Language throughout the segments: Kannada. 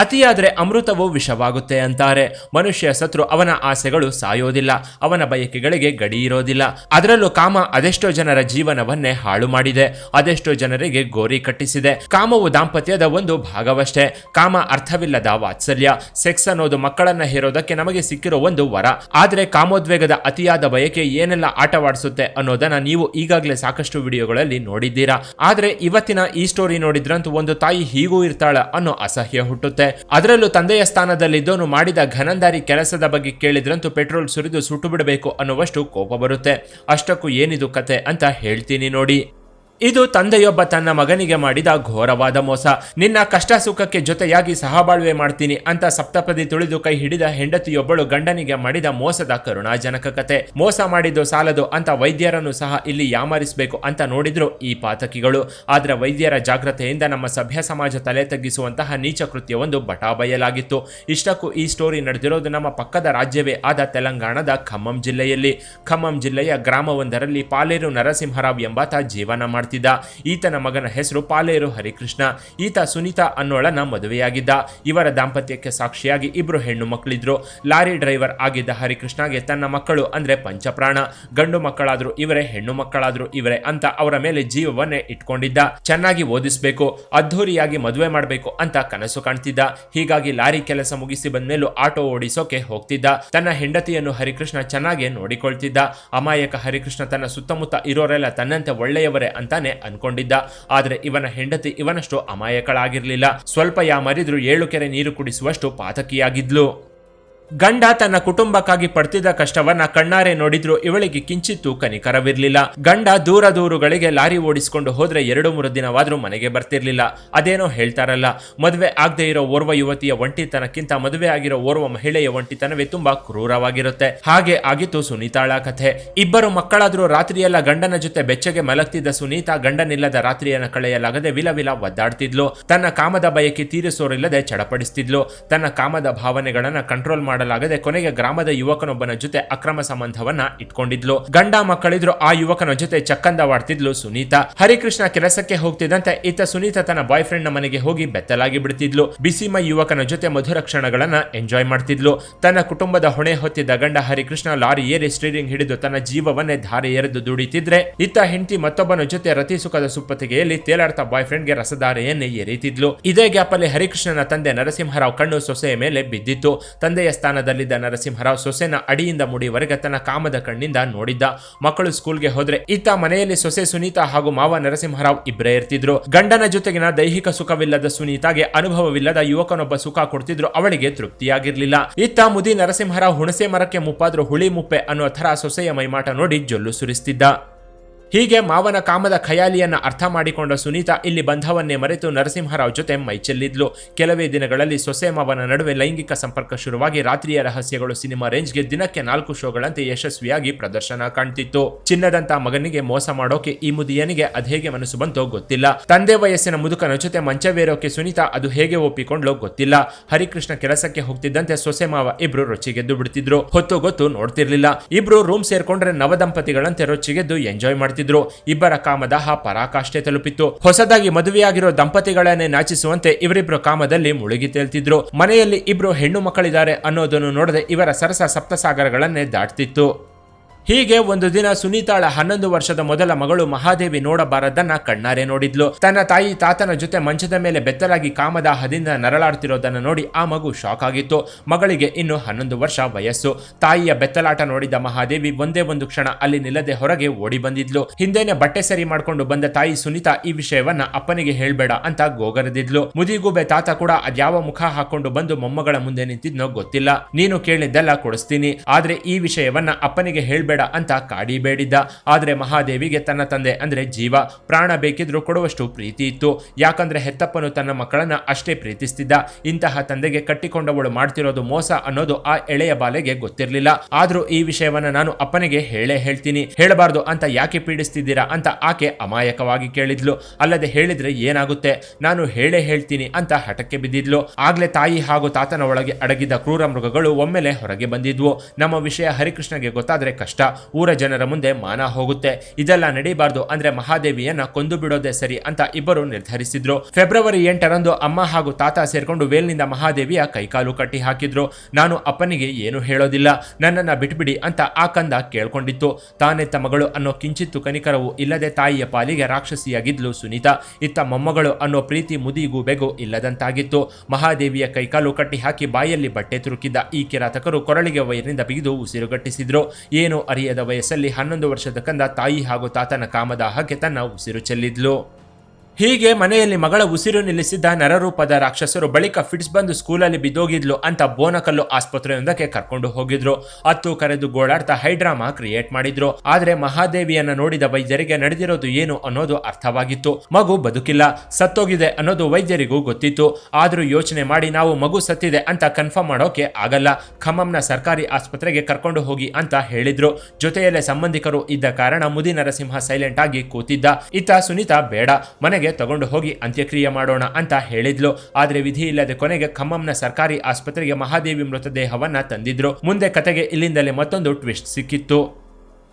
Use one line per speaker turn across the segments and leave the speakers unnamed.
ಅತಿಯಾದ್ರೆ ಅಮೃತವು ವಿಷವಾಗುತ್ತೆ ಅಂತಾರೆ. ಮನುಷ್ಯ ಸತ್ರು ಅವನ ಆಸೆಗಳು ಸಾಯೋದಿಲ್ಲ. ಅವನ ಬಯಕೆಗಳಿಗೆ ಗಡಿ ಇರೋದಿಲ್ಲ. ಅದರಲ್ಲೂ ಕಾಮ ಅದೆಷ್ಟೋ ಜನರ ಜೀವನವನ್ನೇ ಹಾಳು ಮಾಡಿದೆ. ಅದೆಷ್ಟೋ ಜನರಿಗೆ ಗೋರಿ ಕಟ್ಟಿಸಿದೆ. ಕಾಮವು ದಾಂಪತ್ಯದ ಒಂದು ಭಾಗವಷ್ಟೇ. ಕಾಮ ಅರ್ಥವಿಲ್ಲದ ವಾತ್ಸಲ್ಯ. ಸೆಕ್ಸ್ ಅನ್ನೋದು ಮಕ್ಕಳನ್ನ ಹೇರೋದಕ್ಕೆ ನಮಗೆ ಸಿಕ್ಕಿರೋ ಒಂದು ವರ. ಆದರೆ ಕಾಮೋದ್ವೇಗದ ಅತಿಯಾದ ಬಯಕೆ ಏನೆಲ್ಲ ಆಟವಾಡಿಸುತ್ತೆ ಅನ್ನೋದನ್ನ ನೀವು ಈಗಾಗಲೇ ಸಾಕಷ್ಟು ವಿಡಿಯೋಗಳಲ್ಲಿ ನೋಡಿದ್ದೀರಾ. ಆದರೆ ಇವತ್ತಿನ ಈ ಸ್ಟೋರಿ ನೋಡಿದ್ರಂತೂ ಒಂದು ತಾಯಿ ಹೀಗೂ ಇರ್ತಾಳ ಅನ್ನೋ ಅಸಹ್ಯ ಹುಟ್ಟುತ್ತೆ. ಅದರಲ್ಲೂ ತಂದೆಯ ಸ್ಥಾನದಲ್ಲಿದ್ದವನು ಮಾಡಿದ ಘನಂದಾರಿ ಕೆಲಸದ ಬಗ್ಗೆ ಕೇಳಿದ್ರಂತೂ ಪೆಟ್ರೋಲ್ ಸುರಿದು ಸುಟ್ಟು ಬಿಡಬೇಕು ಅನ್ನುವಷ್ಟು ಕೋಪ ಬರುತ್ತೆ. ಅಷ್ಟಕ್ಕೂ ಏನಿದು ಕತೆ ಅಂತ ಹೇಳ್ತೀನಿ ನೋಡಿ. ಇದು ತಂದೆಯೊಬ್ಬ ತನ್ನ ಮಗನಿಗೆ ಮಾಡಿದ ಘೋರವಾದ ಮೋಸ. ನಿನ್ನ ಕಷ್ಟ ಸುಖಕ್ಕೆ ಜೊತೆಯಾಗಿ ಸಹಬಾಳ್ವೆ ಮಾಡ್ತೀನಿ ಅಂತ ಸಪ್ತಪದಿ ತುಳಿದು ಕೈ ಹಿಡಿದ ಹೆಂಡತಿಯೊಬ್ಬಳು ಗಂಡನಿಗೆ ಮಾಡಿದ ಮೋಸದ ಕರುಣಾಜನಕ ಕತೆ. ಮೋಸ ಮಾಡಿದ್ದು ಸಾಲದು ಅಂತ ವೈದ್ಯರನ್ನು ಸಹ ಇಲ್ಲಿ ಯಾಮಾರಿಸಬೇಕು ಅಂತ ನೋಡಿದ್ರು ಈ ಪಾತಕಿಗಳು. ಆದ್ರೆ ವೈದ್ಯರ ಜಾಗ್ರತೆಯಿಂದ ನಮ್ಮ ಸಭ್ಯ ಸಮಾಜ ತಲೆ ತಗ್ಗಿಸುವಂತಹ ನೀಚ ಕೃತ್ಯವೊಂದು ಬಟಾ ಇಷ್ಟಕ್ಕೂ ಈ ಸ್ಟೋರಿ ನಡೆದಿರೋದು ನಮ್ಮ ಪಕ್ಕದ ರಾಜ್ಯವೇ ಆದ ತೆಲಂಗಾಣದ ಖಮ್ಮಂ ಜಿಲ್ಲೆಯಲ್ಲಿ. ಖಮ್ಮಂ ಜಿಲ್ಲೆಯ ಗ್ರಾಮವೊಂದರಲ್ಲಿ ಪಾಲೇರು ನರಸಿಂಹರಾವ್ ಎಂಬಾತ ಜೀವನ ಮಾಡ್ತಿದ್ದ ಈತನ ಮಗನ ಹೆಸರು ಪಾಲೇರು ಹರಿಕೃಷ್ಣ. ಈತ ಸುನೀತಾ ಅನ್ನೋಳನ ಮದುವೆಯಾಗಿದ್ದ. ಇವರ ದಾಂಪತ್ಯಕ್ಕೆ ಸಾಕ್ಷಿಯಾಗಿ ಇಬ್ಬರು ಹೆಣ್ಣು ಮಕ್ಕಳಿದ್ರು. ಲಾರಿ ಡ್ರೈವರ್ ಆಗಿದ್ದ ಹರಿಕೃಷ್ಣಗೆ ತನ್ನ ಮಕ್ಕಳು ಅಂದ್ರೆ ಪಂಚಪ್ರಾಣ. ಗಂಡು ಮಕ್ಕಳಾದ್ರು ಇವರೇ ಹೆಣ್ಣು ಮಕ್ಕಳಾದ್ರು ಇವರೇ ಅಂತ ಅವರ ಮೇಲೆ ಜೀವವನ್ನೇ ಇಟ್ಕೊಂಡಿದ್ದ. ಚೆನ್ನಾಗಿ ಓದಿಸ್ಬೇಕು, ಅದ್ಧೂರಿಯಾಗಿ ಮದುವೆ ಮಾಡಬೇಕು ಅಂತ ಕನಸು ಕಾಣ್ತಿದ್ದ. ಹೀಗಾಗಿ ಲಾರಿ ಕೆಲಸ ಮುಗಿಸಿ ಬಂದ್ಮೇಲೂ ಆಟೋ ಓಡಿಸೋಕೆ ಹೋಗ್ತಿದ್ದ. ತನ್ನ ಹೆಂಡತಿಯನ್ನು ಹರಿಕೃಷ್ಣ ಚೆನ್ನಾಗಿ ನೋಡಿಕೊಳ್ತಿದ್ದ. ಅಮಾಯಕ ಹರಿಕೃಷ್ಣ ತನ್ನ ಸುತ್ತಮುತ್ತ ಇರೋರೆಲ್ಲ ತನ್ನಂತೆ ಒಳ್ಳೆಯವರೇ ಅಂತಾನೆ ಅನ್ಕೊಂಡಿದ್ದ. ಆದ್ರೆ ಇವನ ಹೆಂಡತಿ ಇವನಷ್ಟು ಅಮಾಯಕಳಾಗಿರ್ಲಿಲ್ಲ. ಸ್ವಲ್ಪ ಯಾಮರಿದ್ರು ಏಳು ಕೆರೆ ನೀರು ಕುಡಿಸುವಷ್ಟು ಪಾತಕಿಯಾಗಿದ್ಲು. ಗಂಡ ತನ್ನ ಕುಟುಂಬಕ್ಕಾಗಿ ಪಡ್ತಿದ್ದ ಕಷ್ಟವನ್ನ ಕಣ್ಣಾರೆ ನೋಡಿದ್ರು ಇವಳಿಗೆ ಕಿಂಚಿತ್ತೂ ಕನಿಕರವಿರ್ಲಿಲ್ಲ. ಗಂಡ ದೂರ ದೂರುಗಳಿಗೆ ಲಾರಿ ಓಡಿಸಿಕೊಂಡು ಹೋದ್ರೆ ಎರಡು ಮೂರು ದಿನವಾದ್ರೂ ಮನೆಗೆ ಬರ್ತಿರ್ಲಿಲ್ಲ. ಅದೇನೋ ಹೇಳ್ತಾರಲ್ಲ, ಮದುವೆ ಆಗದೆ ಇರೋ ಓರ್ವ ಯುವತಿಯ ಒಂಟಿತನಕ್ಕಿಂತ ಮದುವೆ ಆಗಿರೋ ಓರ್ವ ಮಹಿಳೆಯ ಒಂಟಿತನವೇ ತುಂಬಾ ಕ್ರೂರವಾಗಿರುತ್ತೆ. ಹಾಗೆ ಆಗಿತ್ತು ಸುನೀತಾಳ ಕಥೆ. ಇಬ್ಬರು ಮಕ್ಕಳಾದ್ರೂ ರಾತ್ರಿಯೆಲ್ಲ ಗಂಡನ ಜೊತೆ ಬೆಚ್ಚಗೆ ಮಲಗ್ತಿದ್ದ ಸುನೀತಾ ಗಂಡನಿಲ್ಲದ ರಾತ್ರಿಯನ್ನ ಕಳೆಯಲಾಗದೆ ವಿಲ ವಿಲ ಒದ್ದಾಡ್ತಿದ್ಲು. ತನ್ನ ಕಾಮದ ಬಯಕೆ ತೀರಿಸೋರಿಲ್ಲದೆ ಚಡಪಡಿಸ್ತಿದ್ಲು. ತನ್ನ ಕಾಮದ ಭಾವನೆಗಳನ್ನ ಕಂಟ್ರೋಲ್ ಮಾಡಲಾಗದೆ ಕೊನೆಗೆ ಗ್ರಾಮದ ಯುವಕನೊಬ್ಬನ ಜೊತೆ ಅಕ್ರಮ ಸಂಬಂಧವನ್ನ ಇಟ್ಕೊಂಡಿದ್ಲು. ಗಂಡ ಮಕ್ಕಳಿದ್ರು ಆ ಯುವಕನ ಜೊತೆ ಚಕ್ಕಂದವಾಡ್ತಿದ್ಲು ಸುನೀತಾ. ಹರಿಕೃಷ್ಣ ಕೆಲಸಕ್ಕೆ ಹೋಗ್ತಿದ್ದಂತೆ ಈತ ಸುನೀತಾ ತನ್ನ ಬಾಯ್ ಫ್ರೆಂಡ್ನ ಮನೆಗೆ ಹೋಗಿ ಬೆತ್ತಲಾಗಿ ಬಿಡ್ತಿದ್ಲು. ಬಿಸಿಮ ಯುವಕನ ಜೊತೆ ಮಧುರ ಕ್ಷಣಗಳನ್ನ ಎಂಜಾಯ್ ಮಾಡ್ತಿದ್ಲು. ತನ್ನ ಕುಟುಂಬದ ಹೊಣೆ ಹೊತ್ತಿದ್ದ ಗಂಡ ಹರಿಕೃಷ್ಣ ಲಾರಿ ಏರಿ ಸ್ಟೀರಿಂಗ್ ಹಿಡಿದು ತನ್ನ ಜೀವವನ್ನೇ ಧಾರೆ ಎರೆದು ದುಡಿತಿದ್ರೆ ಇತ್ತ ಹೆಂಡತಿ ಮತ್ತೊಬ್ಬನ ಜೊತೆ ರತಿ ಸುಖದ ಸುಪ್ಪತ್ತಿಗೆಯಲ್ಲಿ ತೇಲಾಡ್ತಾ ಬಾಯ್ ಫ್ರೆಂಡ್ಗೆ ರಸಧಾರೆಯನ್ನೇ ಎರೀತಿದ್ಲು. ಇದೇ ಗ್ಯಾಪ್ ಅಲ್ಲಿ ಹರಿಕೃಷ್ಣನ ತಂದೆ ನರಸಿಂಹರಾವ್ ಕಣ್ಣು ಸೊಸೆಯ ಮೇಲೆ ಬಿದ್ದಿತ್ತು. ತಂದೆಯ ಸ್ಥಾನದಲ್ಲಿದ್ದ ನರಸಿಂಹರಾವ್ ಸೊಸೆನ ಅಡಿಯಿಂದ ಮುಡಿವರೆಗೆ ತನ್ನ ಕಾಮದ ಕಣ್ಣಿಂದ ನೋಡಿದ್ದ. ಮಕ್ಕಳು ಸ್ಕೂಲ್ಗೆ ಹೋದ್ರೆ ಇತ್ತ ಮನೆಯಲ್ಲಿ ಸೊಸೆ ಸುನೀತಾ ಹಾಗೂ ಮಾವ ನರಸಿಂಹರಾವ್ ಇಬ್ಬರೇ ಇರ್ತಿದ್ರು. ಗಂಡನ ಜೊತೆಗಿನ ದೈಹಿಕ ಸುಖವಿಲ್ಲದ ಸುನೀತಾಗೆ ಅನುಭವವಿಲ್ಲದ ಯುವಕನೊಬ್ಬ ಸುಖ ಕೊಡ್ತಿದ್ರು, ಅವಳಿಗೆ ತೃಪ್ತಿಯಾಗಿರ್ಲಿಲ್ಲ. ಇತ್ತ ಮುದಿ ನರಸಿಂಹರಾವ್ ಹುಣಸೆ ಮರಕ್ಕೆ ಮುಪ್ಪಾದ್ರೂ ಹುಳಿ ಮುಪ್ಪೆ ಅನ್ನೋ ಥರ ಸೊಸೆಯ ಮೈಮಾಟ ನೋಡಿ ಜೊಲ್ಲು ಸುರಿಸ್ತಿದ್ದ. ಹೀಗೆ ಮಾವನ ಕಾಮದ ಖಯಾಲಿಯನ್ನ ಅರ್ಥ ಮಾಡಿಕೊಂಡ ಸುನೀತಾ ಇಲ್ಲಿ ಬಂಧವನ್ನೇ ಮರೆತು ನರಸಿಂಹರಾವ್ ಜೊತೆ ಮೈಚೆಲ್ಲಿದ್ಲು ಕೆಲವೇ ದಿನಗಳಲ್ಲಿ ಸೊಸೆ ಮಾವನ ನಡುವೆ ಲೈಂಗಿಕ ಸಂಪರ್ಕ ಶುರುವಾಗಿ ರಾತ್ರಿಯ ರಹಸ್ಯಗಳು ಸಿನಿಮಾ ರೇಂಜ್ಗೆ ದಿನಕ್ಕೆ ನಾಲ್ಕು ಶೋಗಳಂತೆ ಯಶಸ್ವಿಯಾಗಿ ಪ್ರದರ್ಶನ ಕಾಣ್ತಿತ್ತು. ಚಿನ್ನದಂತ ಮಗನಿಗೆ ಮೋಸ ಮಾಡೋಕೆ ಈ ಮುದಿಯನಿಗೆ ಹೇಗೆ ಮನಸ್ಸು ಬಂತೋ ಗೊತ್ತಿಲ್ಲ. ತಂದೆ ವಯಸ್ಸಿನ ಮುದುಕನ ಜೊತೆ ಮಂಚವೇರೋಕೆ ಸುನೀತಾ ಅದು ಹೇಗೆ ಒಪ್ಪಿಕೊಂಡ್ಲೋ ಗೊತ್ತಿಲ್ಲ. ಹರಿಕೃಷ್ಣ ಕೆಲಸಕ್ಕೆ ಹೋಗ್ತಿದ್ದಂತೆ ಸೊಸೆ ಮಾವ ಇಬ್ರು ರೊಚ್ಚಿಗೆದ್ದು ಬಿಡ್ತಿದ್ರು. ಹೊತ್ತು ಗೊತ್ತು ನೋಡ್ತಿರ್ಲಿಲ್ಲ. ಇಬ್ರು ರೂಮ್ ಸೇರ್ಕೊಂಡ್ರೆ ನವದಂಪತಿಗಳಂತೆ ರೊಚ್ಚಿಗೆದ್ದು ಎಂಜಾಯ್ ಮಾಡ್ತಿದ್ರು. ಇಬ್ಬರ ಕಾಮದಾಹ ಪರಾಕಾಷ್ಠೆ ತಲುಪಿತ್ತು. ಹೊಸದಾಗಿ ಮದುವೆಯಾಗಿರೋ ದಂಪತಿಗಳನ್ನೇ ನಾಚಿಸುವಂತೆ ಇವರಿಬ್ರು ಕಾಮದಲ್ಲಿ ಮುಳುಗಿ ತೇಲ್ತಿದ್ರು. ಮನೆಯಲ್ಲಿ ಇಬ್ರು ಹೆಣ್ಣು ಮಕ್ಕಳಿದ್ದಾರೆ ಅನ್ನೋದನ್ನು ನೋಡದೆ ಇವರ ಸರಸ ಸಪ್ತಸಾಗರಗಳನ್ನೇ ದಾಟ್ತಿತ್ತು. ಹೀಗೆ ಒಂದು ದಿನ ಸುನೀತಾಳ ಹನ್ನೊಂದು ವರ್ಷದ ಮೊದಲ ಮಗಳು ಮಹಾದೇವಿ ನೋಡಬಾರದನ್ನ ಕಣ್ಣಾರೆ ನೋಡಿದ್ಲು. ತನ್ನ ತಾಯಿ ತಾತನ ಜೊತೆ ಮಂಚದ ಮೇಲೆ ಬೆತ್ತಲಾಗಿ ಕಾಮದಾಹದಿಂದ ನರಳಾಡ್ತಿರೋದನ್ನ ನೋಡಿ ಆ ಮಗು ಶಾಕ್ ಆಗಿತ್ತು. ಮಗಳಿಗೆ ಇನ್ನು ಹನ್ನೊಂದು ವರ್ಷ ವಯಸ್ಸು. ತಾಯಿಯ ಬೆತ್ತಲಾಟ ನೋಡಿದ ಮಹಾದೇವಿ ಒಂದೇ ಒಂದು ಕ್ಷಣ ಅಲ್ಲಿ ನಿಲ್ಲದೆ ಹೊರಗೆ ಓಡಿ ಬಂದಿದ್ಲು. ಹಿಂದೆನೆ ಬಟ್ಟೆ ಸರಿ ಮಾಡ್ಕೊಂಡು ಬಂದ ತಾಯಿ ಸುನೀತಾ ಈ ವಿಷಯವನ್ನ ಅಪ್ಪನಿಗೆ ಹೇಳ್ಬೇಡ ಅಂತ ಗೋಗರದಿದ್ಲು. ಮುದಿಗೂಬೆ ತಾತ ಕೂಡ ಅದ್ಯಾವ ಮುಖ ಹಾಕೊಂಡು ಬಂದು ಮೊಮ್ಮಗಳ ಮುಂದೆ ನಿಂತಿದ್ನೋ ಗೊತ್ತಿಲ್ಲ. ನೀನು ಕೇಳಿದ್ದೆಲ್ಲ ಕೊಡಿಸ್ತೀನಿ. ಆದ್ರೆ ಈ ವಿಷಯವನ್ನ ಅಪ್ಪನಿಗೆ ಹೇಳ್ಬೇಡ ಅಂತ ಕಾಡಿಬೇಡಿದ್ದ ಆದ್ರೆ ಮಹಾದೇವಿಗೆ ತನ್ನ ತಂದೆ, ಅಂದ್ರೆ ಜೀವ, ಪ್ರಾಣ ಬೇಕಿದ್ರೂ ಕೊಡುವಷ್ಟು ಪ್ರೀತಿ ಇತ್ತು. ಯಾಕಂದ್ರೆ ಹೆತ್ತಪ್ಪನು ತನ್ನ ಮಕ್ಕಳನ್ನ ಅಷ್ಟೇ ಪ್ರೀತಿಸ್ತಿದ್ದ. ಇಂತಹ ತಂದೆಗೆ ಕಟ್ಟಿಕೊಂಡವಳು ಮಾಡ್ತಿರೋದು ಮೋಸ ಅನ್ನೋದು ಆ ಎಳೆಯ ಬಾಲೆಗೆ ಗೊತ್ತಿರಲಿಲ್ಲ. ಆದ್ರೂ ಈ ವಿಷಯವನ್ನ ನಾನು ಅಪ್ಪನಿಗೆ ಹೇಳೇ ಹೇಳ್ತೀನಿ. ಹೇಳಬಾರ್ದು ಅಂತ ಯಾಕೆ ಪೀಡಿಸ್ತಿದ್ದೀರಾ ಅಂತ ಆಕೆ ಅಮಾಯಕವಾಗಿ ಕೇಳಿದ್ಲು. ಅಲ್ಲದೆ ಹೇಳಿದ್ರೆ ಏನಾಗುತ್ತೆ? ನಾನು ಹೇಳೇ ಹೇಳ್ತೀನಿ ಅಂತ ಹಠಕ್ಕೆ ಬಿದ್ದಿದ್ಲು. ಆಗ್ಲೇ ತಾಯಿ ಹಾಗೂ ತಾತನ ಒಳಗೆ ಅಡಗಿದ್ದ ಕ್ರೂರ ಮೃಗಗಳು ಒಮ್ಮೆಲೆ ಹೊರಗೆ ಬಂದಿದ್ವು. ನಮ್ಮ ವಿಷಯ ಹರಿಕೃಷ್ಣಗೆ ಗೊತ್ತಾದ್ರೆ ಕಷ್ಟ ಕಷ್ಟ ಊರ ಜನರ ಮುಂದೆ ಮಾನ ಹೋಗುತ್ತೆ. ಇದೆಲ್ಲ ನಡೀಬಾರ್ದು. ಅಂದ್ರೆ ಮಹಾದೇವಿಯನ್ನ ಕೊಂದು ಬಿಡೋದೇ ಸರಿ ಅಂತ ಇಬ್ಬರು ನಿರ್ಧರಿಸಿದ್ರು. ಫೆಬ್ರವರಿ ಎಂಟರಂದು ಅಮ್ಮ ಹಾಗೂ ತಾತ ಸೇರ್ಕೊಂಡು ವೇಲ್ನಿಂದ ಮಹಾದೇವಿಯ ಕೈಕಾಲು ಕಟ್ಟಿ ಹಾಕಿದ್ರು. ನಾನು ಅಪ್ಪನಿಗೆ ಏನು ಹೇಳೋದಿಲ್ಲ. ನನ್ನನ್ನ ಬಿಟ್ಬಿಡಿ ಅಂತ ಆ ಕಂದ ಕೇಳ್ಕೊಂಡಿತ್ತು. ತಾನೆತ್ತ ಮಗಳು ಅನ್ನೋ ಕಿಂಚಿತ್ತು ಕನಿಕರವು ಇಲ್ಲದೆ ತಾಯಿಯ ಪಾಲಿಗೆ ರಾಕ್ಷಸಿಯಾಗಿದ್ಲು ಸುನೀತಾ. ಇತ್ತ ಮೊಮ್ಮಗಳು ಅನ್ನೋ ಪ್ರೀತಿ ಮುದಿಗೂ ಬೆಗು ಇಲ್ಲದಂತಾಗಿತ್ತು. ಮಹಾದೇವಿಯ ಕೈಕಾಲು ಕಟ್ಟಿ ಹಾಕಿ ಬಾಯಲ್ಲಿ ಬಟ್ಟೆ ತುರುಕಿದ್ದ ಈ ಕಿರಾತಕರು ಕೊರಳಿಗೆ ವೈರಿನಿಂದ ಬಿಗಿದು ಉಸಿರುಗಟ್ಟಿಸಿದ್ರು. ಏನು ಅರಿಯದ ವಯಸ್ಸಲ್ಲಿ ಹನ್ನೊಂದು ವರ್ಷದ ಕಂದ ತಾಯಿ ಹಾಗೂ ತಾತನ ಕಾಮದಾಹಕ್ಕೆ ತನ್ನ ಉಸಿರು ಚೆಲ್ಲಿದ್ಲು. ಹೀಗೆ ಮನೆಯಲ್ಲಿ ಮಗಳ ಉಸಿರು ನಿಲ್ಲಿಸಿದ್ದ ನರರೂಪದ ರಾಕ್ಷಸರು ಬಳಿಕ ಫಿಟ್ಸ್ ಬಂದು ಸ್ಕೂಲಲ್ಲಿ ಬಿದ್ದೋಗಿದ್ಲು ಅಂತ ಬೋನಕಲ್ಲು ಆಸ್ಪತ್ರೆಯೊಂದಕ್ಕೆ ಕರ್ಕೊಂಡು ಹೋಗಿದ್ರು. ಅತ್ತು ಕರೆದು ಗೋಳಾಡ್ತಾ ಹೈಡ್ರಾಮಾ ಕ್ರಿಯೇಟ್ ಮಾಡಿದ್ರು. ಆದ್ರೆ ಮಹಾದೇವಿಯನ್ನ ನೋಡಿದ ವೈದ್ಯರಿಗೆ ನಡೆದಿರೋದು ಏನು ಅನ್ನೋದು ಅರ್ಥವಾಗಿತ್ತು. ಮಗು ಬದುಕಿಲ್ಲ. ಸತ್ತೋಗಿದೆ ಅನ್ನೋದು ವೈದ್ಯರಿಗೂ ಗೊತ್ತಿತ್ತು. ಆದ್ರೂ ಯೋಚನೆ ಮಾಡಿ ನಾವು ಮಗು ಸತ್ತಿದೆ ಅಂತ ಕನ್ಫರ್ಮ್ ಮಾಡೋಕೆ ಆಗಲ್ಲ. ಖಮ್ಮಂನ ಸರ್ಕಾರಿ ಆಸ್ಪತ್ರೆಗೆ ಕರ್ಕೊಂಡು ಹೋಗಿ ಅಂತ ಹೇಳಿದ್ರು. ಜೊತೆಯಲ್ಲೇ ಸಂಬಂಧಿಕರು ಇದ್ದ ಕಾರಣ ಮುದಿ ನರಸಿಂಹ ಸೈಲೆಂಟ್ ಆಗಿ ಕೂತಿದ್ದ. ಇತ್ತ ಸುನೀತಾ ಬೇಡ. ಮನೆಗೆ ತಗೊಂಡು ಹೋಗಿ ಅಂತ್ಯಕ್ರಿಯೆ ಮಾಡೋಣ ಅಂತ ಹೇಳಿದ್ಲು. ಆದ್ರೆ ವಿಧಿ ಇಲ್ಲದೆ ಕೊನೆಗೆ ಖಮ್ಮಂನ ಸರ್ಕಾರಿ ಆಸ್ಪತ್ರೆಗೆ ಮಹಾದೇವಿ ಮೃತದೇಹವನ್ನ ತಂದಿದ್ರು. ಮುಂದೆ ಕತೆಗೆ ಇಲ್ಲಿಂದಲೇ ಮತ್ತೊಂದು ಟ್ವಿಸ್ಟ್ ಸಿಕ್ಕಿತ್ತು.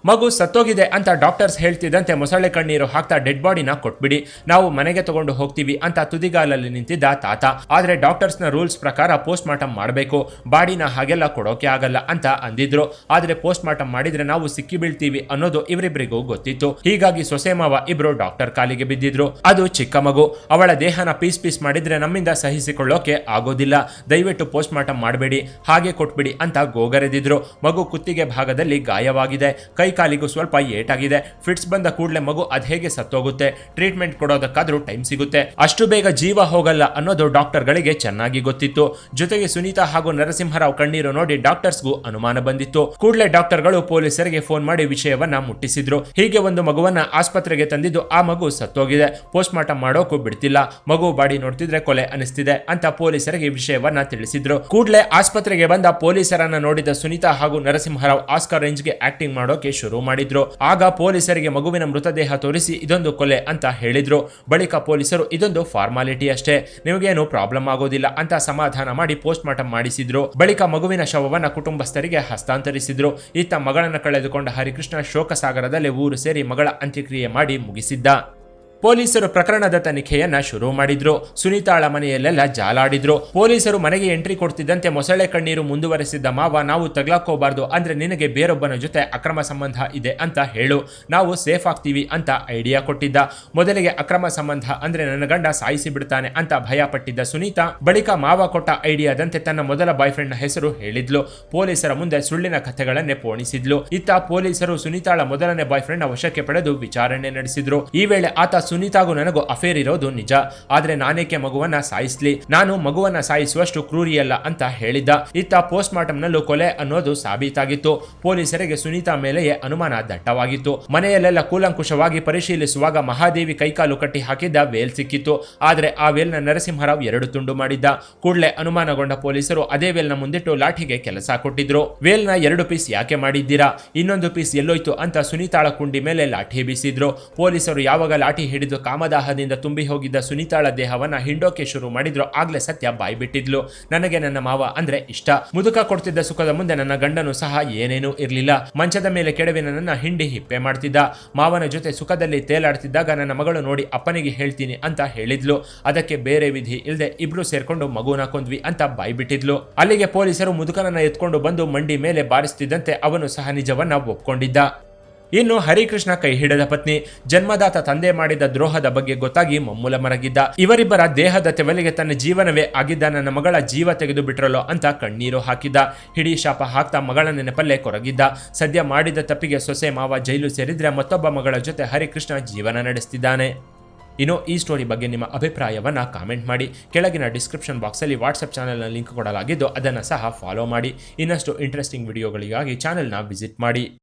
ಮಗು ಸತ್ತೋಗಿದೆ ಅಂತ ಡಾಕ್ಟರ್ಸ್ ಹೇಳ್ತಿದ್ದಂತೆ ಮೊಸಳೆ ಕಣ್ಣೀರು ಹಾಕ್ತಾ ಡೆಡ್ ಬಾಡಿನ ಕೊಟ್ಬಿಡಿ. ನಾವು ಮನೆಗೆ ತಗೊಂಡು ಹೋಗ್ತೀವಿ ಅಂತ ತುದಿಗಾಲಲ್ಲಿ ನಿಂತಿದ್ದ ತಾತ. ಆದ್ರೆ ಡಾಕ್ಟರ್ಸ್ನ ರೂಲ್ಸ್ ಪ್ರಕಾರ ಪೋಸ್ಟ್ ಮಾರ್ಟಮ್ ಮಾಡಬೇಕು. ಬಾಡಿನ ಹಾಗೆಲ್ಲ ಕೊಡೋಕೆ ಆಗಲ್ಲ ಅಂತ ಅಂದಿದ್ರು. ಆದ್ರೆ ಪೋಸ್ಟ್ ಮಾರ್ಟಮ್ ಮಾಡಿದ್ರೆ ನಾವು ಸಿಕ್ಕಿ ಬೀಳ್ತೀವಿ ಅನ್ನೋದು ಇವರಿಬ್ಬರಿಗೂ ಗೊತ್ತಿತ್ತು. ಹೀಗಾಗಿ ಸೊಸೆ ಮಾವ ಇಬ್ರು ಡಾಕ್ಟರ್ ಕಾಲಿಗೆ ಬಿದ್ದಿದ್ರು. ಅದು ಚಿಕ್ಕ ಮಗು. ಅವಳ ದೇಹನ ಪೀಸ್ ಪೀಸ್ ಮಾಡಿದ್ರೆ ನಮ್ಮಿಂದ ಸಹಿಸಿಕೊಳ್ಳೋಕೆ ಆಗೋದಿಲ್ಲ. ದಯವಿಟ್ಟು ಪೋಸ್ಟ್ ಮಾರ್ಟಮ್ ಮಾಡಬೇಡಿ. ಹಾಗೆ ಕೊಟ್ಬಿಡಿ ಅಂತ ಗೋಗರೆದಿದ್ರು. ಮಗು ಕುತ್ತಿಗೆ ಭಾಗದಲ್ಲಿ ಗಾಯವಾಗಿದೆ. ಕೈ ಕಾಲಿಗೂ ಸ್ವಲ್ಪ ಆಗಿದೆ ಫಿಟ್ಸ್ ಬಂದ ಕೂಡಲೇ ಮಗು ಅದ್ ಹೇಗೆ ಸತ್ತೋಗುತ್ತೆ? ಟ್ರೀಟ್ಮೆಂಟ್ ಕೊಡೋದಕ್ಕಾದ್ರೂ ಟೈಮ್ ಸಿಗುತ್ತೆ. ಅಷ್ಟು ಬೇಗ ಜೀವ ಹೋಗಲ್ಲ ಅನ್ನೋದು ಡಾಕ್ಟರ್ಗಳಿಗೆ ಚೆನ್ನಾಗಿ ಗೊತ್ತಿತ್ತು. ಜೊತೆಗೆ ಸುನೀತಾ ಹಾಗೂ ನರಸಿಂಹರಾವ್ ಕಣ್ಣೀರು ನೋಡಿ ಡಾಕ್ಟರ್ಸ್ಗೂ ಅನುಮಾನ ಬಂದಿತ್ತು. ಕೂಡಲೇ ಡಾಕ್ಟರ್ಗಳು ಪೊಲೀಸರಿಗೆ ಫೋನ್ ಮಾಡಿ ವಿಷಯವನ್ನ ಮುಟ್ಟಿಸಿದ್ರು. ಹೀಗೆ ಒಂದು ಮಗುವನ್ನ ಆಸ್ಪತ್ರೆಗೆ ತಂದಿದ್ದು ಆ ಮಗು ಸತ್ತೋಗಿದೆ. ಪೋಸ್ಟ್ ಮಾರ್ಟಮ್ ಮಾಡೋಕು ಬಿಡ್ತಿಲ್ಲ. ಮಗು ಬಾಡಿ ನೋಡ್ತಿದ್ರೆ ಕೊಲೆ ಅನಿಸ್ತಿದೆ ಅಂತ ಪೊಲೀಸರಿಗೆ ವಿಷಯವನ್ನ ತಿಳಿಸಿದ್ರು. ಕೂಡಲೇ ಆಸ್ಪತ್ರೆಗೆ ಬಂದ ಪೊಲೀಸರನ್ನ ನೋಡಿದ ಸುನೀತಾ ಹಾಗೂ ನರಸಿಂಹರಾವ್ ಆಸ್ಕರ್ ರೇಂಜ್ಗೆ ಆಕ್ಟಿಂಗ್ ಮಾಡೋಕೆ ಮಾಡಿದ್ರು. ಆಗ ಪೊಲೀಸರಿಗೆ ಮಗುವಿನ ಮೃತದೇಹ ತೋರಿಸಿ ಇದೊಂದು ಕೊಲೆ ಅಂತ ಹೇಳಿದ್ರು. ಬಳಿಕ ಪೊಲೀಸರು ಇದೊಂದು ಫಾರ್ಮಾಲಿಟಿ ಅಷ್ಟೇ. ನಿಮಗೇನು ಪ್ರಾಬ್ಲಮ್ ಆಗೋದಿಲ್ಲ ಅಂತ ಸಮಾಧಾನ ಮಾಡಿ ಪೋಸ್ಟ್ ಮಾರ್ಟಮ್ ಮಾಡಿಸಿದ್ರು. ಬಳಿಕ ಮಗುವಿನ ಶವವನ್ನ ಕುಟುಂಬಸ್ಥರಿಗೆ ಹಸ್ತಾಂತರಿಸಿದ್ರು. ಇತ್ತ ಮಗಳನ್ನ ಕಳೆದುಕೊಂಡ ಹರಿಕೃಷ್ಣ ಶೋಕಸಾಗರದಲ್ಲಿ ಊರು ಸೇರಿ ಮಗಳ ಅಂತ್ಯಕ್ರಿಯೆ ಮಾಡಿ ಮುಗಿಸಿದ್ದ. ಪೊಲೀಸರು ಪ್ರಕರಣದ ತನಿಖೆಯನ್ನ ಶುರು ಮಾಡಿದ್ರು. ಸುನೀತಾಳ ಮನೆಯಲ್ಲೆಲ್ಲ ಜಾಲಾಡಿದ್ರು. ಪೊಲೀಸರು ಮನೆಗೆ ಎಂಟ್ರಿ ಕೊಡ್ತಿದ್ದಂತೆ ಮೊಸಳೆ ಕಣ್ಣೀರು ಮುಂದುವರೆಸಿದ್ದ ಮಾವ, ನಾವು ತಗ್ಲಾಕೋಬಾರ್ದು ಅಂದ್ರೆ ನಿನಗೆ ಬೇರೊಬ್ಬನ ಜೊತೆ ಅಕ್ರಮ ಸಂಬಂಧ ಇದೆ ಅಂತ ಹೇಳು. ನಾವು ಸೇಫ್ ಆಗ್ತೀವಿ ಅಂತ ಐಡಿಯಾ ಕೊಟ್ಟಿದ್ದ. ಮೊದಲಿಗೆ ಅಕ್ರಮ ಸಂಬಂಧ ಅಂದ್ರೆ ನನ್ನ ಗಂಡ ಸಾಯಿಸಿ ಬಿಡ್ತಾನೆ ಅಂತ ಭಯ ಪಟ್ಟಿದ್ದ ಸುನೀತಾ, ಬಳಿಕ ಮಾವ ಕೊಟ್ಟ ಐಡಿಯಾದಂತೆ ತನ್ನ ಮೊದಲ ಬಾಯ್ ಫ್ರೆಂಡ್ನ ಹೆಸರು ಹೇಳಿದ್ಲು. ಪೊಲೀಸರ ಮುಂದೆ ಸುಳ್ಳಿನ ಕಥೆಗಳನ್ನೇ ಪೋಣಿಸಿದ್ಲು. ಇತ್ತ ಪೊಲೀಸರು ಸುನೀತಾಳ ಮೊದಲನೇ ಬಾಯ್ ಫ್ರೆಂಡ್ ವಶಕ್ಕೆ ಪಡೆದು ವಿಚಾರಣೆ ನಡೆಸಿದ್ರು. ಈ ವೇಳೆ ಆತ ಸುನೀತಾಗೂ ನನಗೂ ಅಫೇರ್ ಇರೋದು ನಿಜ. ಆದ್ರೆ ನಾನೇಕೆ ಮಗುವನ್ನ ಸಾಯಿಸ್ಲಿ? ನಾನು ಮಗುವನ್ನ ಸಾಯಿಸುವಷ್ಟು ಕ್ರೂರಿಯಲ್ಲ ಅಂತ ಹೇಳಿದ್ದ. ಇತ್ತ ಪೋಸ್ಟ್ ಮಾರ್ಟಮ್ ನಲ್ಲೂ ಕೊಲೆ ಅನ್ನೋದು ಸಾಬೀತಾಗಿತ್ತು. ಪೊಲೀಸರಿಗೆ ಸುನೀತಾ ಮೇಲೆಯೇ ಅನುಮಾನ ದಟ್ಟವಾಗಿತ್ತು. ಮನೆಯಲ್ಲೆಲ್ಲ ಕೂಲಂಕುಷವಾಗಿ ಪರಿಶೀಲಿಸುವಾಗ ಮಹಾದೇವಿ ಕೈಕಾಲು ಕಟ್ಟಿ ಹಾಕಿದ್ದ ವೇಲ್ ಸಿಕ್ಕಿತ್ತು. ಆದ್ರೆ ಆ ವೇಲ್ನ ನರಸಿಂಹರಾವ್ ಎರಡು ತುಂಡು ಮಾಡಿದ್ದ. ಕೂಡಲೇ ಅನುಮಾನಗೊಂಡ ಪೊಲೀಸರು ಅದೇ ವೇಲ್ನ ಮುಂದಿಟ್ಟು ಲಾಠಿಗೆ ಕೆಲಸ ಕೊಟ್ಟಿದ್ರು. ವೇಲ್ನ ಎರಡು ಪೀಸ್ ಯಾಕೆ ಮಾಡಿದ್ದೀರಾ? ಇನ್ನೊಂದು ಪೀಸ್ ಎಲ್ಲೋಯ್ತು ಅಂತ ಸುನೀತಾಳ ಕುಂಡಿ ಮೇಲೆ ಲಾಠಿ ಬೀಸಿದ್ರು. ಪೊಲೀಸರು ಯಾವಾಗ ಲಾಠಿ ಹಿಡಿದು ಕಾಮದಾಹದಿಂದ ತುಂಬಿ ಹೋಗಿದ್ದ ಸುನೀತಾಳ ದೇಹವನ್ನ ಹಿಂಡೋಕೆ ಶುರು ಮಾಡಿದ್ರು. ಆಗ್ಲೇ ಸತ್ಯ ಬಾಯಿ ಬಿಟ್ಟಿದ್ಲು. ನನಗೆ ನನ್ನ ಮಾವ ಅಂದ್ರೆ ಇಷ್ಟ. ಮುದುಕ ಕೊಡ್ತಿದ್ದ ಸುಖದ ಮುಂದೆ ನನ್ನ ಗಂಡನು ಸಹ ಏನೇನೂ ಇರಲಿಲ್ಲ. ಮಂಚದ ಮೇಲೆ ಕೆಡವಿ ನನ್ನ ಹಿಂಡಿ ಹಿಪ್ಪೆ ಮಾಡ್ತಿದ್ದ. ಮಾವನ ಜೊತೆ ಸುಖದಲ್ಲಿ ತೇಲಾಡ್ತಿದ್ದಾಗ ನನ್ನ ಮಗಳು ನೋಡಿ ಅಪ್ಪನಿಗೆ ಹೇಳ್ತೀನಿ ಅಂತ ಹೇಳಿದ್ಲು. ಅದಕ್ಕೆ ಬೇರೆ ವಿಧಿ ಇಲ್ಲದೆ ಇಬ್ರು ಸೇರ್ಕೊಂಡು ಮಗುನ ಕೊಂದ್ವಿ ಅಂತ ಬಾಯಿ ಬಿಟ್ಟಿದ್ಲು. ಅಲ್ಲಿಗೆ ಪೊಲೀಸರು ಮುದುಕನನ್ನ ಎತ್ಕೊಂಡು ಬಂದು ಮಂಡಿ ಮೇಲೆ ಬಾರಿಸ್ತಿದ್ದಂತೆ ಅವನು ಸಹ ನಿಜವನ್ನ ಒಪ್ಕೊಂಡಿದ್ದ. ಇನ್ನು ಹರಿಕೃಷ್ಣ ಕೈ ಹಿಡಿದ ಪತ್ನಿ, ಜನ್ಮದಾತ ತಂದೆ ಮಾಡಿದ ದ್ರೋಹದ ಬಗ್ಗೆ ಗೊತ್ತಾಗಿ ಮಮ್ಮೂಲ ಮರಗಿದ್ದ. ಇವರಿಬ್ಬರ ದೇಹದ ತೆವಲಿಗೆ ತನ್ನ ಜೀವನವೇ ಆಗಿದ್ದ, ನನ್ನ ಮಗಳ ಜೀವ ತೆಗೆದು ಬಿಟ್ರಲ್ಲೋ ಅಂತ ಕಣ್ಣೀರು ಹಾಕಿದ್ದ. ಹಿಡಿ ಶಾಪ ಹಾಕ್ತಾ ಮಗಳ ನೆನಪಲ್ಲೇ ಕೊರಗಿದ್ದ. ಸದ್ಯ ಮಾಡಿದ ತಪ್ಪಿಗೆ ಸೊಸೆ ಮಾವ ಜೈಲು ಸೇರಿದ್ರೆ ಮತ್ತೊಬ್ಬ ಮಗಳ ಜೊತೆ ಹರಿಕೃಷ್ಣ ಜೀವನ ನಡೆಸ್ತಿದ್ದಾನೆ. ಇನ್ನು ಈ ಸ್ಟೋರಿ ಬಗ್ಗೆ ನಿಮ್ಮ ಅಭಿಪ್ರಾಯವನ್ನ ಕಾಮೆಂಟ್ ಮಾಡಿ. ಕೆಳಗಿನ ಡಿಸ್ಕ್ರಿಪ್ಷನ್ ಬಾಕ್ಸಲ್ಲಿ ವಾಟ್ಸಪ್ ಚಾನೆಲ್ನ ಲಿಂಕ್ ಕೊಡಲಾಗಿದ್ದು ಅದನ್ನು ಸಹ ಫಾಲೋ ಮಾಡಿ. ಇನ್ನಷ್ಟು ಇಂಟ್ರೆಸ್ಟಿಂಗ್ ವಿಡಿಯೋಗಳಿಗಾಗಿ ಚಾನೆಲ್ನ ವಿಸಿಟ್ ಮಾಡಿ.